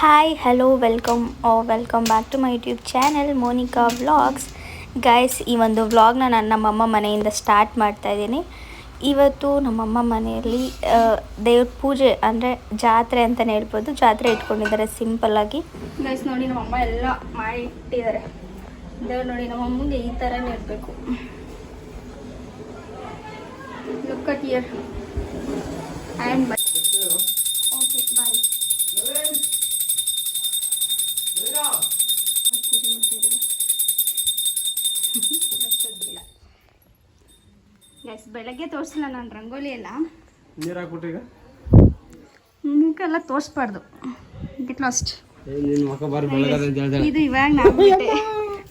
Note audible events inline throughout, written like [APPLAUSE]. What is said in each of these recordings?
Hi hello welcome welcome back to my YouTube channel Monika vlogs guys ಈ ಒಂದು ವ್ಲಾಗ್ನ ನಾನು ನಮ್ಮಮ್ಮ ಮನೆಯಿಂದ ಸ್ಟಾರ್ಟ್ ಮಾಡ್ತಾ ಇದ್ದೀನಿ. ಇವತ್ತು ನಮ್ಮಮ್ಮ ಮನೆಯಲ್ಲಿ ದೇವ್ರ ಪೂಜೆ, ಅಂದರೆ ಜಾತ್ರೆ ಅಂತಲೇ ಹೇಳ್ಬೋದು. ಜಾತ್ರೆ ಇಟ್ಕೊಂಡಿದ್ದಾರೆ ಸಿಂಪಲ್ಲಾಗಿ ಗೈಸ್ ನೋಡಿ ನಮ್ಮಮ್ಮ ಎಲ್ಲ ಮಾಡಿ ಇಟ್ಟಿದ್ದಾರೆ. ದೇವ್ರು ನೋಡಿ, ನಮ್ಮಮ್ಮಂಗೆ ಈ ಥರನೇ ಇರಬೇಕು. ಲುಕ್ ಅಟ್ ಇಯರ್ ಬೆಳಗ್ಗೆ ತೋರಿಸಿಲ್ಲ ನಾನು ರಂಗೋಲಿ ಎಲ್ಲ. ನೀರು ಹಾಕ್ಬಿಟ್ಟು ಈಗ? ಮುಖೆಲ್ಲ ತೋರಿಸ್ಬಾರ್ದು. ಗೆಟ್ ಲಾಸ್ಟ್ ನಿನ್ನ ಇದು ಇವಾಗ ನಾವು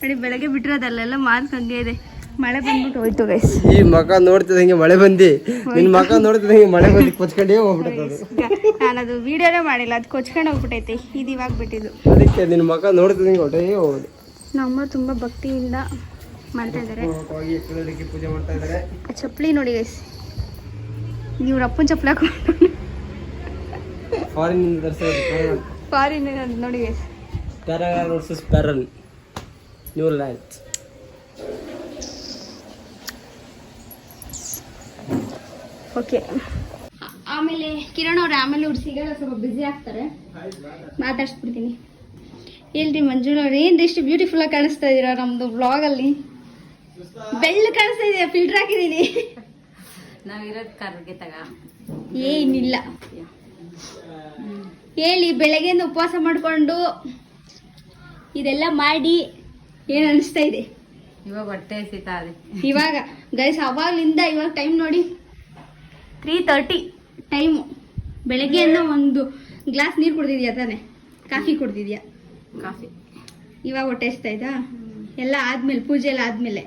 ನೋಡಿ ಬೆಳಗ್ಗೆ ಬಿಟ್ಟಿರೋದಲ್ಲೆಲ್ಲ ಮಾರ್ಕ್ ಹಂಗೆ ಇದೆ. ಮಳೆ ಬಂದ್ಬಿಟ್ಟು ಹೋಯ್ತು ಗೈಸ್ ಈ ಮಕ ನೋಡ್ತಿದಂಗೆ ಮಳೆ ಬಂದಿ. ನಿನ್ ಮಕ ನೋಡ್ತಿದಂಗೆ ಮಳೆ ಬಂದಿ ಕೊಚ್ಕೊಂಡೇ ಹೋಗ್ಬಿಟ್ಟದ ಅದು. ನಾನು ಅದು ವಿಡಿಯೋನೇ ಮಾಡಿಲ್ಲ ಅದು ಕೊಚ್ಕೊಂಡು ಹೋಗ್ಬಿಟ್ಟೈತೆ. ಇದು ಇವಾಗ ಬಿಟ್ಟಿದ್ದು. ಅದಕ್ಕೆ ನಿನ್ನ ಮಕ ನೋಡ್ತಿದಂಗೆ ಹೊಟ್ಟೆ ಹೋಗೋದು. ನಮ್ಮ ತುಂಬ ಭಕ್ತಿಯಿಂದ ಮಾಡ್ತಾ ಇದ್ದಾರೆ. ಪೂಜೆ ಚಪ್ಪಲಿ ನೋಡಿ ಗೈಸ್ ಇವ್ರ ಅಪ್ಪನ ಚಪ್ಪಲಿ ಹಾಕೊಂಡು. ಫಾರಿನ್ ಫಾರಿನ್ ನೋಡಿ ಗೈಸ್ ಪ್ಯಾರಾಗಾರ್ ವರ್ಸಸ್ ಪ್ಯಾರಲ್ ನ್ಯೂ ಲ್ಯಾಂಡ್ ಓಕೆ ಆಮೇಲೆ ಕಿರಣ್ ಅವ್ರೆ ಆಮೇಲೆ ಅವ್ರು ಸಿಗಲ್ಲ ಸ್ವಲ್ಪ ಬ್ಯುಸಿ ಆಗ್ತಾರೆ. ಮಾತಾಡ್ಸ್ಬಿಡ್ತೀನಿ. ಹೇಳ್ರಿ ಮಂಜುಳ ಅವ್ರು ಏನ್ರಿ ಇಷ್ಟು ಬ್ಯೂಟಿಫುಲ್ ಆಗಿ ಕಾಣಿಸ್ತಾ ಇದೀರ ನಮ್ದು ಬ್ಲಾಗಲ್ಲಿ ಅಲ್ಲಿ? ಬೆಳ್ಳು ಕಾಣಿಸ್ತಾ ಇದೆಯಾ? ಫಿಲ್ಟರ್ ಹಾಕಿದೀನಿ. ನಾವಿರೋದು ಕರ್ಗೆ ತಗ. ಏನಿಲ್ಲ. ಹೇಳಿ ಬೆಳಗ್ಗೆಯಿಂದ ಉಪವಾಸ ಮಾಡಿಕೊಂಡು ಇದೆಲ್ಲ ಮಾಡಿ ಏನ್ ಅನಿಸ್ತಾ ಇದೆ? ಇವಾಗ ಹೊಟ್ಟೆ ಹಸಿತಾ ಇದೆ. ಇವಾಗ ಗೈಸ್ ಅವಾಗ್ಲಿಂದ ಇವಾಗ ಟೈಮ್ ನೋಡಿ ತ್ರೀ ತರ್ಟಿ ಟೈಮು ಬೆಳಗ್ಗೆಯಿಂದ ಒಂದು ಗ್ಲಾಸ್ ನೀರು ಕುಡ್ದಿದ್ಯಾ ತಾನೆ? ಕಾಫಿ ಕುಡ್ದಿದ್ಯಾ? ಕಾಫಿ. ಇವಾಗ ಹೊಟ್ಟೆ ಹಸ್ತಾ ಇದ್ದಾ ಎಲ್ಲ ಆದ್ಮೇಲೆ ಪೂಜೆ ಎಲ್ಲ ಆದ್ಮೇಲೆ.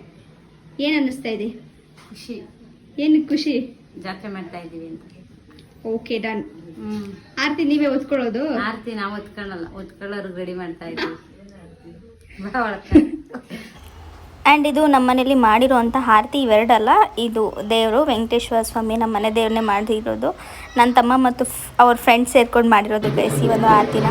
ಏನ್ ಅನ್ನಿಸ್ತಾ ಇದೆ? ಖುಷಿ. ಏನು ಖುಷಿ? ಜಾತ್ರೆ ಮಾಡ್ತಾ ಇದೀವಿ ಅಂತ. ಓಕೆ ಡನ್ ಹ್ಮ್. ಆರ್ತಿ ನೀವೇ ಓದ್ಕೊಳ್ಳೋದು ಆರ್ತಿ ನಾವು ಒತ್ಕೊಳ್ಳಲ್ಲ. ಓದ್ಕೊಳ್ಳೋರು ರೆಡಿ ಮಾಡ್ತಾ ಇದ್ದೀವಿ. ಆ್ಯಂಡ್ ಇದು ನಮ್ಮ ಮನೇಲಿ ಮಾಡಿರುವಂಥ ಆರತಿ ಇವೆರಡಲ್ಲ ಇದು ದೇವರು ವೆಂಕಟೇಶ್ವರ ಸ್ವಾಮಿ ನಮ್ಮ ಮನೆ ದೇವ್ರನ್ನೇ ಮಾಡಿರೋದು ನನ್ನ ತಮ್ಮ ಮತ್ತು ಅವ್ರ ಫ್ರೆಂಡ್ಸ್ ಸೇರ್ಕೊಂಡು ಮಾಡಿರೋದು ಬೇಸಿ ಈ ಒಂದು ಆರತಿನ.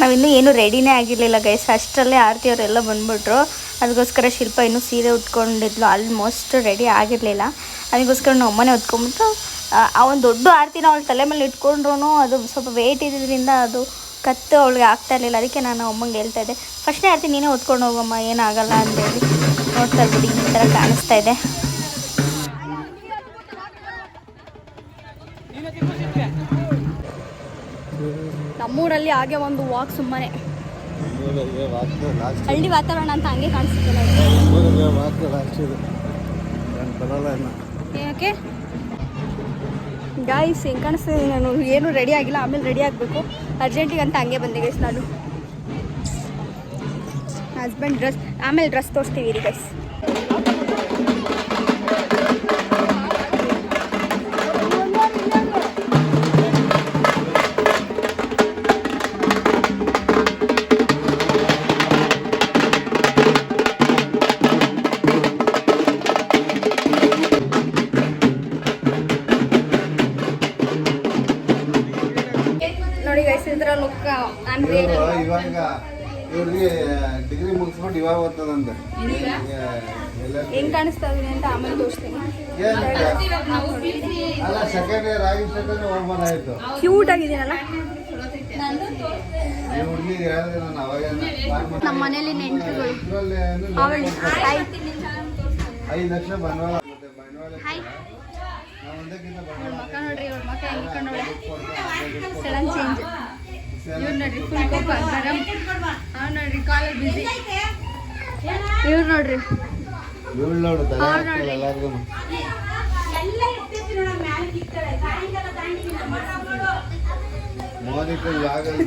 ನಾವಿನ್ನೂ ಏನೂ ರೆಡಿನೇ ಆಗಿರಲಿಲ್ಲ ಗೈಸ್ ಅಷ್ಟರಲ್ಲೇ ಆರತಿ ಅವರೆಲ್ಲ ಬಂದ್ಬಿಟ್ರು. ಅದಕ್ಕೋಸ್ಕರ ಶಿಲ್ಪ ಇನ್ನೂ ಸೀರೆ ಉಟ್ಕೊಂಡಿದ್ಲು. ಆಲ್ಮೋಸ್ಟ್ ರೆಡಿ ಆಗಿರಲಿಲ್ಲ. ಅದಕ್ಕೋಸ್ಕರ ನಾವು ಅಮ್ಮನೇ ಆ ಒಂದು ದೊಡ್ಡ ಆರತಿನ ಅವಳು ತಲೆ ಮೇಲೆ ಇಟ್ಕೊಂಡ್ರು ಅದು ಸ್ವಲ್ಪ ವೆಯ್ಟ್ ಇದ್ದಿದ್ದರಿಂದ ಅದು ಕತ್ತು ಅವಳಿಗೆ ಆಗ್ತಾ ಇರಲಿಲ್ಲ. ಅದಕ್ಕೆ ನಾನು ಅಮ್ಮಂಗೆ ಹೇಳ್ತಾ ಇದ್ದೆ ಫಸ್ಟ್ನೇ ಆರತಿ ನೀನೇ ಹೊತ್ಕೊಂಡು ಹೋಗಮ್ಮ ಏನಾಗಲ್ಲ ಅಂತೇಳಿ ನೋಡ್ತಾ ಬಿಡಿ ಈ ಥರ ಕಾಣಿಸ್ತಾ ಇದೆ. ನಮ್ಮೂರಲ್ಲಿ ಹಾಗೆ ಒಂದು ವಾಕ್ ಸುಮ್ಮನೆ. ಹಳ್ಳಿ ವಾತಾವರಣ ಅಂತ ಹಂಗೆ ಕಾಣಿಸುತ್ತಲ್ಲ ಯಾಕೆ ಗಾಯ್ಸ್ ಹೆಂಗೆ ಕಾಣಿಸ್ತಿದೆ? ನಾನು ಏನು ರೆಡಿ ಆಗಿಲ್ಲ ಆಮೇಲೆ ರೆಡಿ ಆಗಬೇಕು. ಅರ್ಜೆಂಟಿಗೆ ಅಂತ ಹಂಗೆ ಬಂದೆ ಗೈಸ್ ನಾನು. ಹಸ್ಬೆಂಡ್ ಡ್ರೆಸ್ ಆಮೇಲೆ ಡ್ರೆಸ್ ತೋರಿಸ್ತೀವಿ ರೀ ಗೈಸ್ ಲುಕ್ ಇವಾಗ ಇವ್ರಿಗೆ ಡಿಗ್ರಿ ಮುಗಿಸ್ಬಿಟ್ಟು ಇವಾಗ ಬರ್ತದಂತೆ ಹೆಂಗ್ ಕಾಣಿಸ್ತಾ ಇದೀನಿ ಅಂತ ಆಮೇಲೆ ತೋರಿಸ್ತೀನಿ. ಅಲ್ಲ ಸೆಕೆಂಡ್ ಇಯರ್ ಕ್ಯೂಟ್ ಆಗಿದ್ದೀನಲ್ಲ ಹುಡುಗಿಗೆ ನಾನು ಅವಾಗ ನಮ್ಮ ಮನೇಲಿ ನೆಂಟರುಗಳು. ಇದ್ರಲ್ಲಿ ಅವಳು ಹಾಯ್. ಐದು ಲಕ್ಷ ಬಂಡವಾಳ ಮತ್ತೆ ಬಂಡವಾಳ ಹಾಯ್. ನಾವು ಒಂದಕ್ಕಿಂತ ಬಂಡವಾಳ ಮಕ್ಕ ನೋಡ್ರಿ ಇವ್ರ ಮಕ್ಕ ಹೆಂಗ್ ಕಂಡೋಳೆ ಸಡನ್ ಚೇಂಜ್ ಇವ್ರು ನೋಡ್ರಿ ಫುಲ್ ಕೋಪ ಗರಂ ಅವ್ರು ನೋಡ್ರಿ ಕಾಲರ್ ಬಿಸಿ ಇವ್ರು ನೋಡ್ರಿ. ಇವಳು ನೋಡು ತಲೆ. ಎಲ್ಲಾರ್ಗು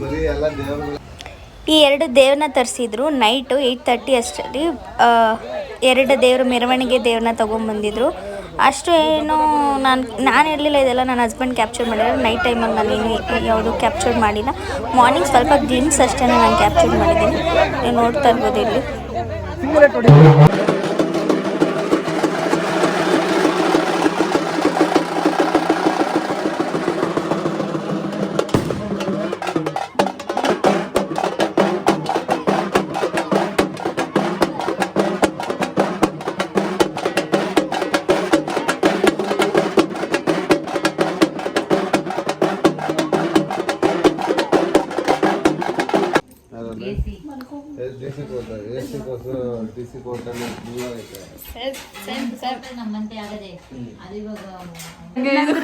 ಬರೀ ಎಲ್ಲ ದೇವರುಗಳು. ಈ ಎರಡು ದೇವ್ರನ್ನ ತರಿಸಿದ್ರು ನೈಟು ಏಯ್ಟ್ ತರ್ಟಿ ಅಷ್ಟರಲ್ಲಿ ಎರಡು ದೇವ್ರ ಮೆರವಣಿಗೆ ದೇವ್ರನ್ನ ತೊಗೊಂಬಂದಿದ್ರು. ಅಷ್ಟು ಏನು ನಾನು ನಾನು ಇರಲಿಲ್ಲ ಇದೆಲ್ಲ ನನ್ನ ಹಸ್ಬೆಂಡ್ ಕ್ಯಾಪ್ಚರ್ ಮಾಡಿದ್ರು ನೈಟ್ ಟೈಮಲ್ಲಿ ನಾನು ಏನು ಯಾವುದು ಕ್ಯಾಪ್ಚರ್ ಮಾಡಿಲ್ಲ. ಮಾರ್ನಿಂಗ್ ಸ್ವಲ್ಪ ಗ್ಲಿಮ್ಸ್ ಅಷ್ಟೇ ನಾನು ಕ್ಯಾಪ್ಚರ್ ಮಾಡಿದ್ದೀನಿ. ನೀವು ನೋಡ್ತಾ ಇರ್ಬೋದು ಇಲ್ಲಿ.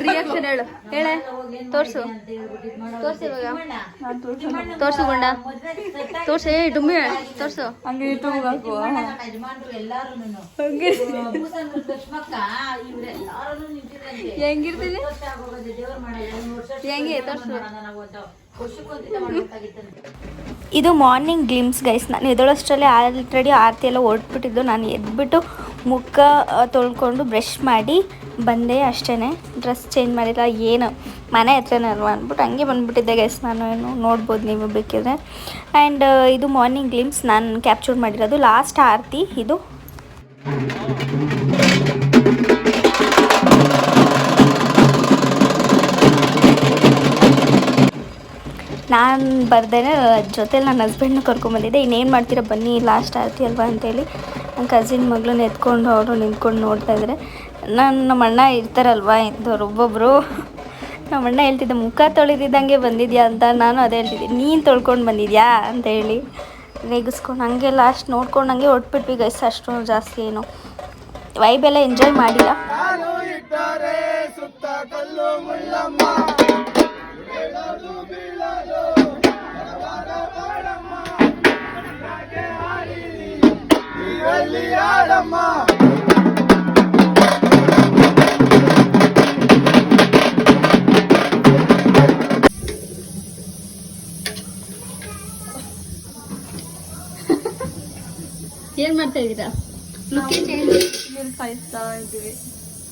ರಿಯಾಕ್ಷನ್ ಹೇಳು. ಹೇಳೆ. ತೋರಿಸು. ತೋರಿಸಿ ಇವಾಗ. ತೋರಿಸು. ಗುಂಡ. ತೋರಿಸಿ. ಡುಮ್ಮಿ ತೋರ್ಸು. ಹಂಗೆ ಹೆಂಗಿರ್ತೀನಿ ಹೆಂಗೆ ಇದು ಮಾರ್ನಿಂಗ್ ಗ್ಲಿಮ್ಸ್ ಗೈಸ್ ನಾನು ಎದೊಳಷ್ಟರಲ್ಲಿ ಆಲ್ರೆಡಿ ಆರತಿ ಎಲ್ಲ ಹೊರಟ್ಬಿಟ್ಟಿದ್ದು ನಾನು ಎದ್ಬಿಟ್ಟು ಮುಖ ತೊಳ್ಕೊಂಡು ಬ್ರಷ್ ಮಾಡಿ ಬಂದೆ ಅಷ್ಟೇ ಡ್ರೆಸ್ ಚೇಂಜ್ ಮಾಡಿಲ್ಲ ಏನು ಮನೆ ಹತ್ರನೇ ಅಲ್ವಾ ಅಂದ್ಬಿಟ್ಟು ಹಂಗೆ ಬಂದುಬಿಟ್ಟಿದ್ದೆ ಗೈಸ್ ನಾನು ಏನು ನೋಡ್ಬೋದು ನೀವು ಬೇಕಿದ್ರೆ. ಆ್ಯಂಡ್ ಇದು ಮಾರ್ನಿಂಗ್ ಗ್ಲಿಮ್ಸ್ ನಾನು ಕ್ಯಾಪ್ಚರ್ ಮಾಡಿರೋದು ಲಾಸ್ಟ್ ಆರತಿ ಇದು. ನಾನು ಬರ್ದೇನೆ, ಜೊತೆಲಿ ನನ್ನ ಹಸ್ಬೆಂಡ್ನ ಕರ್ಕೊಂಬಂದಿದ್ದೆ. ಇನ್ನೇನು ಮಾಡ್ತೀರಾ? ಬನ್ನಿ ಲಾಸ್ಟ್ ಆರತಿ ಅಲ್ವಾ ಅಂತೇಳಿ. ನನ್ನ ಕಸಿನ್ ಮಗಳನ್ನ ಎತ್ಕೊಂಡು ಅವರು ನಿಂತ್ಕೊಂಡು ನೋಡ್ತಾ ಇದ್ದಾರೆ ನಾನು ನಮ್ಮ ಅಣ್ಣ ಇರ್ತಾರಲ್ವಾ ಇಂಥವ್ರು ಒಬ್ಬೊಬ್ಬರು ನಮ್ಮ ಅಣ್ಣ ಹೇಳ್ತಿದ್ದೆ, ಮುಖ ತೊಳೆದಿದ್ದಂಗೆ ಬಂದಿದ್ಯಾ ಅಂತ ನಾನು ಅದೇ ಹೇಳ್ತಿದ್ದೆ. ನೀನು ತೊಳ್ಕೊಂಡು ಬಂದಿದ್ಯಾ? ಅಂತ ಹೇಳಿ ರೇಗಿಸ್ಕೊಂಡು, ಹಂಗೆ ಲಾಸ್ಟ್ ನೋಡ್ಕೊಂಡು ಹಂಗೆ ಹೊಟ್ಬಿಟ್ವಿ ಗೈಸ್ ಅಷ್ಟು ಜಾಸ್ತಿ ಏನು. ವೈಬೆಲ್ಲ ಎಂಜಾಯ್ ಮಾಡಿಲ್ಲ. [LAUGHS] ಏನು ಮಾಡ್ತಾ ಇದ್ದೀರಾ? ಲುಕ್ಕೇ ಚೇಂಜ್ ಕಾಯಿಸ್ತಾ ಇದ್ದೀವಿ.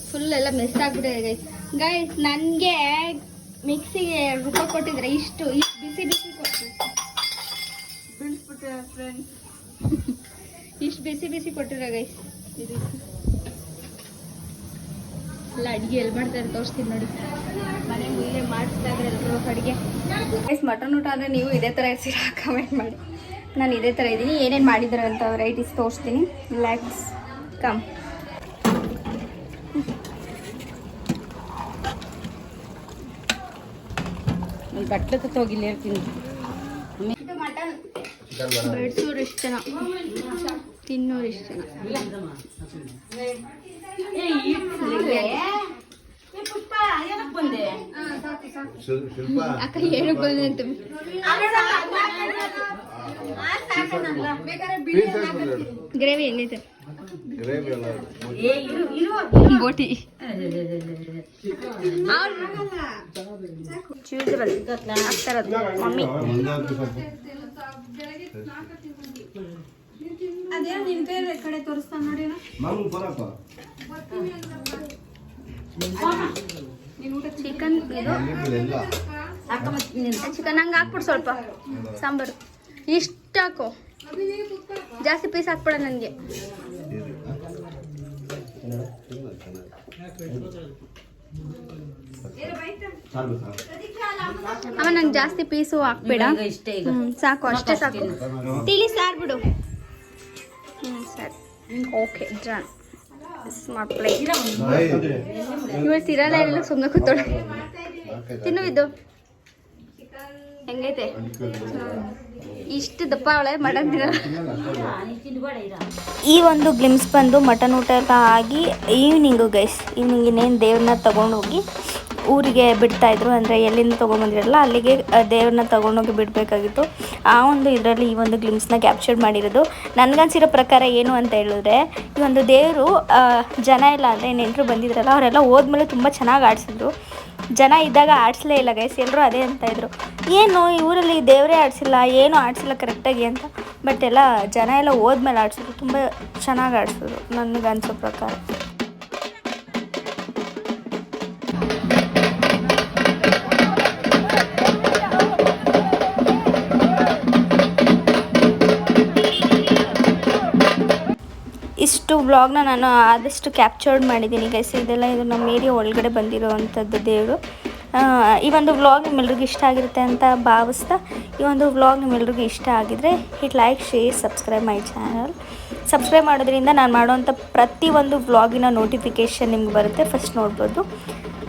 ಫುಲ್ ಎಲ್ಲ ಮೆಸ್ ಆಗ್ಬಿಟ್ಟಿದೆ ಗೈಸ್ ಗೈಸ್ ನನಗೆ ಮಿಕ್ಸಿಗೆ ರೂಪಾಯಿ ಕೊಟ್ಟಿದ್ರೆ ಇಷ್ಟು ಇಷ್ಟು ಬಿಸಿ ಬಿಸಿ ಕೊಟ್ಟು ಬೀಳಿಸ್ಬಿಟ್ಟೆ ಫ್ರೆಂಡ್ಸ್ ಇಷ್ಟು ಬಿಸಿ ಬಿಸಿ ಕೊಟ್ಟಿರ ಗೈಸ್ ಇದು ಎಲ್ಲ ಅಡುಗೆ ಎಲ್ಲಿ ಮಾಡ್ತಾರೆ ತೋರಿಸ್ತೀನಿ ನೋಡಿ. ಮನೆ ಮುಂದೆ ಮಾಡಿಸ್ತಾ ಇದ್ದಾರೆ ಎಲ್ಲರೂ ಅಡುಗೆ. ಗೈಸ್ ಮಟನ್ ಊಟ ಅಂದರೆ ನೀವು ಇದೇ ಥರ ಇರ್ತೀರಾ? [LAUGHS] ಕಮೆಂಟ್ ಮಾಡಿ. ನಾನು ಇದೇ ಥರ ಇದ್ದೀನಿ. ಏನೇನು ಮಾಡಿದ್ದಾರೆ ಅಂತ ವೆರೈಟೀಸ್ ತೋರಿಸ್ತೀನಿ. ಲ್ಯಾಕ್ಸ್ ಕಮ್ ಬಟ್ಟೆ ತಗೋಗಿಲ್ಲ ಹೇಳ್ತೀನಿ ಇದು ಮಟನ್ ಬೆಡ್ಸೂರು ಎಷ್ಟು ಜನ? ತಿನ್ನೋರು ಎಷ್ಟು ಜನ ಅಕ್ಕ ಏನು ಬಂದೆ ಅಂತ. ಗ್ರೇವಿ ಎಲ್ಲ ಬೋಟಿ ಚೂಸ್ಬಲ್ ಆಗ್ತಾರದು ಮಮ್ಮಿ. ಒಂದೇ ಹಾಕಿ ಸ್ವಲ್ಪ. ಮಾಮೂಲು ಬರಪ್ಪ. ಚಿಕನ್ ಇದು. ಚಿಕನ್ ಹಂಗೆ ಹಾಕ್ಬಿಡು ಸ್ವಲ್ಪ. ಸಾಂಬಾರು. ಇಷ್ಟು ಹಾಕು. ಜಾಸ್ತಿ ಪೀಸ್ ಹಾಕ್ಬಿಡ ನನಗೆ. ಅಮ್ಮ ನಂಗೆ ಜಾಸ್ತಿ ಪೀಸು ಹಾಕ್ಬೇಡ. ಈಗ ಇಷ್ಟೇ ಹ್ಞೂ ಸಾಕು ಅಷ್ಟೇ ಸಾಕು. ತಿಳಿ ಸಾರು ಬಿಡು. ಹ್ಞೂ ಸರಿ. Okay done smart boy. ಇವತ್ತು ಇರಲ್ಲ ಇಲ್ಲ ಸುಮ್ಮನೆ ಕೂತೋಳೆ? ತಿನ್ನು ಇದು. ಹೆಂಗೈತೆ? ಇಷ್ಟು ದಪ್ಪ ಅವಳೆ ಮಟನ್ ಈ ಒಂದು ಗ್ಲಿಮ್ಸ್ ಬಂದು ಮಟನ್ ಊಟ ಎಲ್ಲ ಆಗಿ ಈವ್ನಿಂಗು ಗೈಸ್ ಈವ್ನಿಂಗ್ ಇನ್ನೇನು ದೇವ್ರನ್ನ ತೊಗೊಂಡೋಗಿ ಊರಿಗೆ ಬಿಡ್ತಾ ಇದ್ರು, ಅಂದರೆ ಎಲ್ಲಿಂದ ತೊಗೊಂಬಂದಿರಲ್ಲ ಅಲ್ಲಿಗೆ ದೇವ್ರನ್ನ ತೊಗೊಂಡೋಗಿ ಬಿಡಬೇಕಾಗಿತ್ತು. ಆ ಒಂದು ಇದರಲ್ಲಿ ಈ ಒಂದು ಗ್ಲಿಮ್ಸ್ನ ಕ್ಯಾಪ್ಚರ್ ಮಾಡಿರೋದು. ನನಗನ್ಸಿರೋ ಪ್ರಕಾರ ಏನು ಅಂತ ಹೇಳಿದ್ರೆ, ಈ ಒಂದು ದೇವರು ಜನ ಇಲ್ಲ ಅಂದರೆ ನೆಂಟರು ಬಂದಿದ್ರಲ್ಲ, ಅವರೆಲ್ಲ ಹೋದ್ಮೇಲೆ ತುಂಬ ಚೆನ್ನಾಗಿ ಆಡಿಸಿದ್ರು. ಜನ ಇದ್ದಾಗ ಆಡಿಸ್ಲೇ ಇಲ್ಲ ಗೈಸ್ ಎಲ್ಲರೂ ಅದೇ ಅಂತ ಇದ್ರು. ಏನು, ಈ ಊರಲ್ಲಿ ದೇವರೇ ಆಡಿಸಿಲ್ಲ, ಏನು ಆಡಿಸಿಲ್ಲ ಕರೆಕ್ಟಾಗಿ ಅಂತ. ಬಟ್ ಎಲ್ಲ ಜನ ಎಲ್ಲ ಹೋದ್ಮೇಲೆ ಆಡಿಸಿದ್ರು, ತುಂಬ ಚೆನ್ನಾಗಿ ಆಡಿಸಿದ್ರು ನನಗೆ ಅನಿಸೋ ಪ್ರಕಾರ. ಇಷ್ಟು ವ್ಲಾಗ್ನ ನಾನು ಆದಷ್ಟು ಕ್ಯಾಪ್ಚರ್ಡ್ ಮಾಡಿದ್ದೀನಿ ಗೈಸ್ ಇದೆಲ್ಲ ಇದು ನಮ್ಮ ಏರಿಯಾ ಒಳಗಡೆ ಬಂದಿರೋವಂಥದ್ದು ದೇವರು. ಈ ಒಂದು ವ್ಲಾಗ್ ನಿಮ್ಮೆಲ್ರಿಗೂ ಇಷ್ಟ ಆಗಿರುತ್ತೆ ಅಂತ ಭಾವಿಸ್ತಾ, ಈ ಒಂದು ವ್ಲಾಗ್ ನಿಮ್ಮೆಲ್ರಿಗೂ ಇಷ್ಟ ಆಗಿದರೆ hit like share subscribe my channel subscribe ಮಾಡೋದ್ರಿಂದ ನಾನು ಮಾಡೋವಂಥ ಪ್ರತಿಯೊಂದು ವ್ಲಾಗಿನ ನೋಟಿಫಿಕೇಷನ್ ನಿಮ್ಗೆ ಬರುತ್ತೆ ಫಸ್ಟ್ ನೋಡ್ಬೋದು.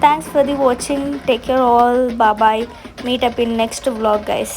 Thanks for the watching take care all bye meet up in next vlog guys